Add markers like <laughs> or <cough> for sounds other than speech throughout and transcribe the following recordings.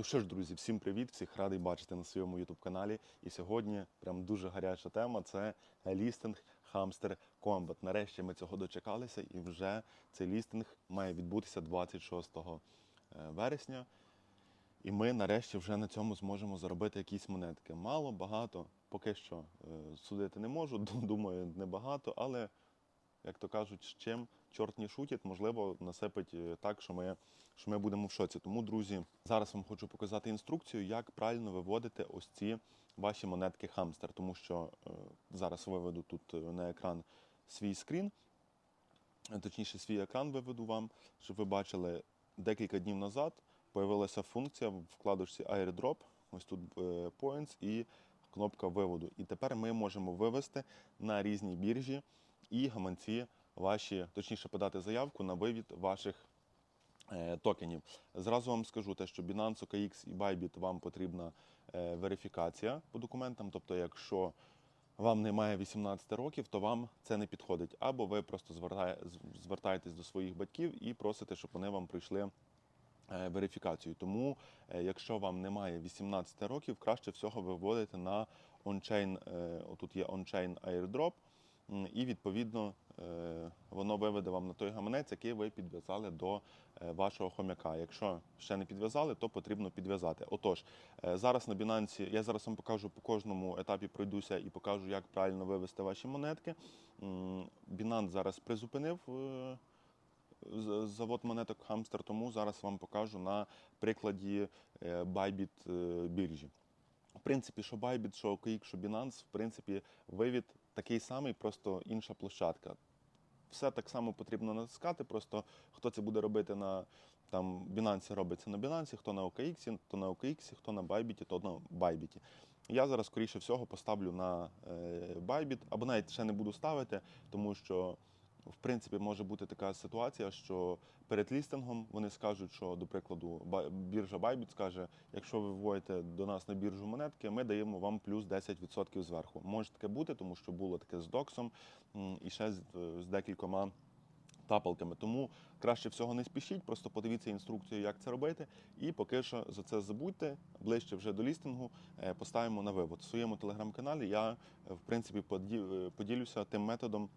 Ну що ж, друзі, всім привіт! Всіх радий бачити на своєму youtube каналі. І сьогодні прям дуже гаряча тема це лістинг Hamster Combat. Нарешті ми цього дочекалися, і вже цей лістинг має відбутися 26 е, вересня. І ми нарешті вже на цьому зможемо заробити якісь монетки. Мало, багато, поки що е, судити не можу. <laughs> Думаю, небагато, але як то кажуть, з чим чорт не шутить, можливо, насипить е, так, що ми, що ми будемо в шоці. Тому, друзі, зараз вам хочу показати інструкцію, як правильно виводити ось ці ваші монетки хамстер. Тому що е, зараз виведу тут е, на екран свій скрін, точніше, свій екран виведу вам, щоб ви бачили декілька днів назад. Появилася функція в вкладочці AirDrop, ось тут е, Points і кнопка виводу. І тепер ми можемо вивести на різні біржі і гаманці ваші, точніше, подати заявку на вивід ваших е, токенів. Зразу вам скажу те, що Binance, OKX і Bybit вам потрібна е, верифікація по документам. Тобто, якщо вам немає 18 років, то вам це не підходить. Або ви просто звертаєтесь до своїх батьків і просите, щоб вони вам прийшли е, верифікацію. Тому, якщо вам немає 18 років, краще всього виводити на ончейн. Отут є ончейн airdrop, і відповідно е, воно виведе вам на той гаманець, який ви підв'язали до е, вашого хомяка. Якщо ще не підв'язали, то потрібно підв'язати. Отож, е, зараз на Binance, я зараз вам покажу по кожному етапі пройдуся і покажу, як правильно вивести ваші монетки. Binance зараз призупинив. завод монеток Хамстер, тому зараз вам покажу на прикладі е, біржі. В принципі, що Bybit, що OKX, що Binance, в принципі, вивід такий самий, просто інша площадка. Все так само потрібно натискати, просто хто це буде робити на там, Binance робиться на Binance, хто на OKX, то на OKX, хто на Bybit, то на Bybit. Я зараз, скоріше всього, поставлю на е, Bybit, або навіть ще не буду ставити, тому що в принципі, може бути така ситуація, що перед лістингом вони скажуть, що, до прикладу, біржа Bybit скаже, якщо ви вводите до нас на біржу монетки, ми даємо вам плюс 10% зверху. Може таке бути, тому що було таке з доксом і ще з, з декількома тапалками. Тому краще всього не спішіть, просто подивіться інструкцію, як це робити. І поки що за це забудьте. Ближче вже до лістингу е, поставимо на вивод. В своєму телеграм-каналі я, е, в принципі, е, поділюся тим методом,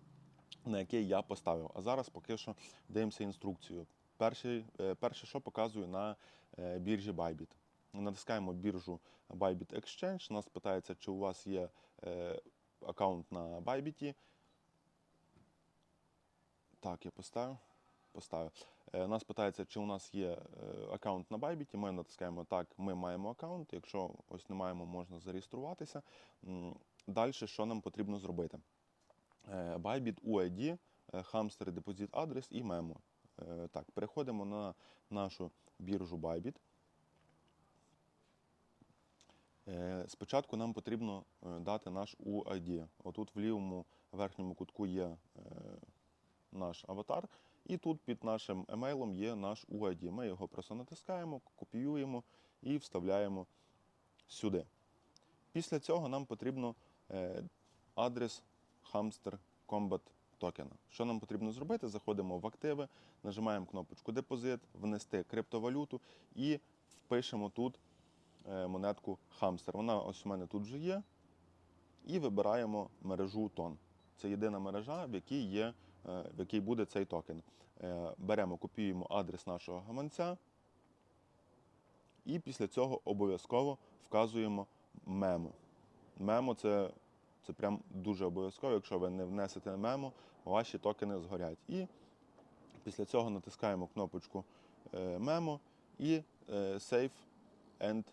на який я поставив. А зараз поки що дивимося інструкцію. Перший, е, перше, що показую на е, біржі Bybit. Натискаємо біржу Bybit Exchange. Нас питається, чи у вас є е, аккаунт на Bybit. Так, я поставив. Поставив. Е, Нас питається, чи у нас є аккаунт на Bybit. Ми натискаємо так, ми маємо аккаунт. Якщо ось не маємо, можна зареєструватися. Далі, що нам потрібно зробити? Е, Bybit UID, е, Hamster Deposit адрес і мемо. Е, Так, переходимо на нашу біржу Bybit. Спочатку нам потрібно дати наш UID. Отут в лівому верхньому кутку є наш аватар, і тут під нашим емейлом є наш UID. Ми його просто натискаємо, копіюємо і вставляємо сюди. Після цього нам потрібно адрес Hamster Combat токена. Що нам потрібно зробити? Заходимо в активи, нажимаємо кнопочку Депозит, внести криптовалюту і впишемо тут е, монетку Hamster. Вона ось у мене тут вже є. І вибираємо мережу тон. Це єдина мережа, в якій є, е, в якій буде цей токен. Е, Беремо, копіюємо адрес нашого гаманця. І після цього обов'язково вказуємо мемо. Мемо це, це прям дуже обов'язково. Якщо ви не внесете мемо, ваші токени згорять. І після цього натискаємо кнопочку е, мемо і е, Save and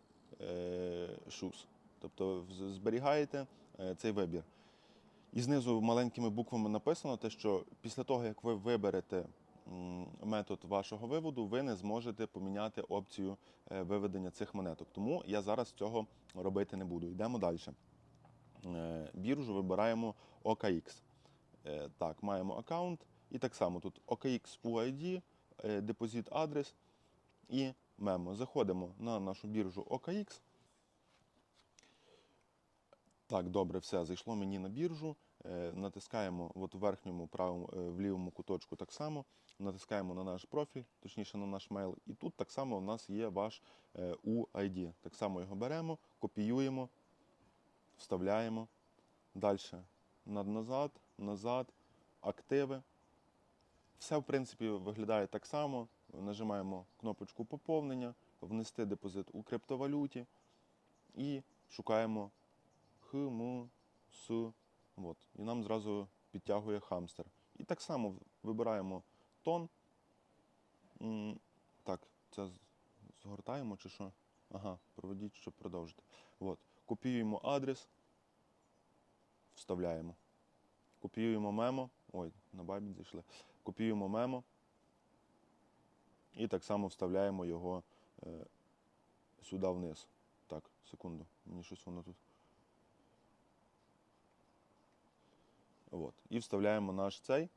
е, Choose. Тобто зберігаєте цей вибір. І знизу маленькими буквами написано те, що після того, як ви виберете метод вашого виводу, ви не зможете поміняти опцію виведення цих монеток. Тому я зараз цього робити не буду. Йдемо далі. Е, Біржу вибираємо OKX. Е, Так, маємо аккаунт. І так само тут OKX UID, е, депозит адрес і мемо. Заходимо на нашу біржу OKX. Так, добре, все, зайшло мені на біржу. Натискаємо от у верхньому правому в лівому куточку так само, натискаємо на наш профіль, точніше на наш мейл, і тут так само у нас є ваш UID. Так само його беремо, копіюємо, вставляємо. Далі назад, назад, активи. Все, в принципі, виглядає так само. Нажимаємо кнопочку поповнення, внести депозит у криптовалюті і шукаємо ХМС. От. І нам зразу підтягує хамстер. І так само вибираємо тон. Так, це згортаємо чи що? Ага, проведіть, щоб продовжити. От. Копіюємо адрес, вставляємо. Копіюємо мемо. Ой, на бабі зайшли. Копіюємо мемо. І так само вставляємо його е, сюди вниз. Так, секунду. Мені щось воно тут. От. І вставляємо наш цей.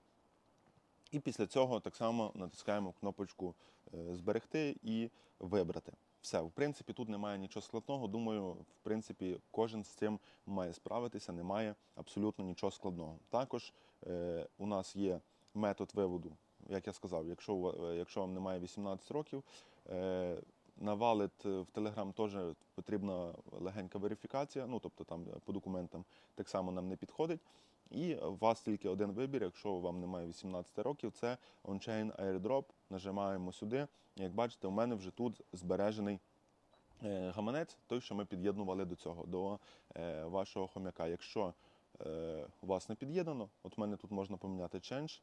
І після цього так само натискаємо кнопочку е, зберегти і вибрати. Все, в принципі, тут немає нічого складного. Думаю, в принципі, кожен з цим має справитися, немає абсолютно нічого складного. Також е, у нас є метод виводу, як я сказав, якщо, е, якщо вам немає 18 років, е, на валет в Telegram теж потрібна легенька верифікація, ну тобто там е, по документам так само нам не підходить. І у вас тільки один вибір, якщо вам немає 18 років, це on-chain airdrop. Нажимаємо сюди. Як бачите, у мене вже тут збережений е, гаманець, той, що ми під'єднували до цього, до е, вашого хомяка. Якщо е, у вас не під'єднано, от в мене тут можна поміняти change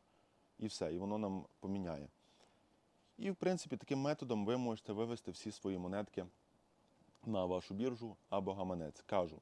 і все, і воно нам поміняє. І, в принципі, таким методом ви можете вивести всі свої монетки на вашу біржу або гаманець. Кажу,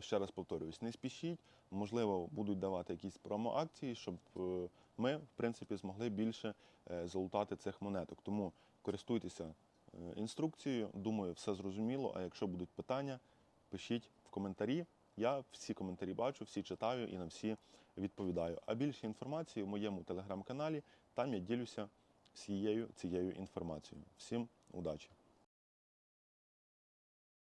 ще раз повторююсь, не спішіть, можливо, будуть давати якісь промо-акції, щоб е, ми, в принципі, змогли більше е, залутати цих монеток. Тому користуйтеся е, інструкцією. Думаю, все зрозуміло. А якщо будуть питання, пишіть в коментарі. Я всі коментарі бачу, всі читаю і на всі відповідаю. А більше інформації в моєму телеграм-каналі. Там я ділюся всією цією інформацією. Всім удачі!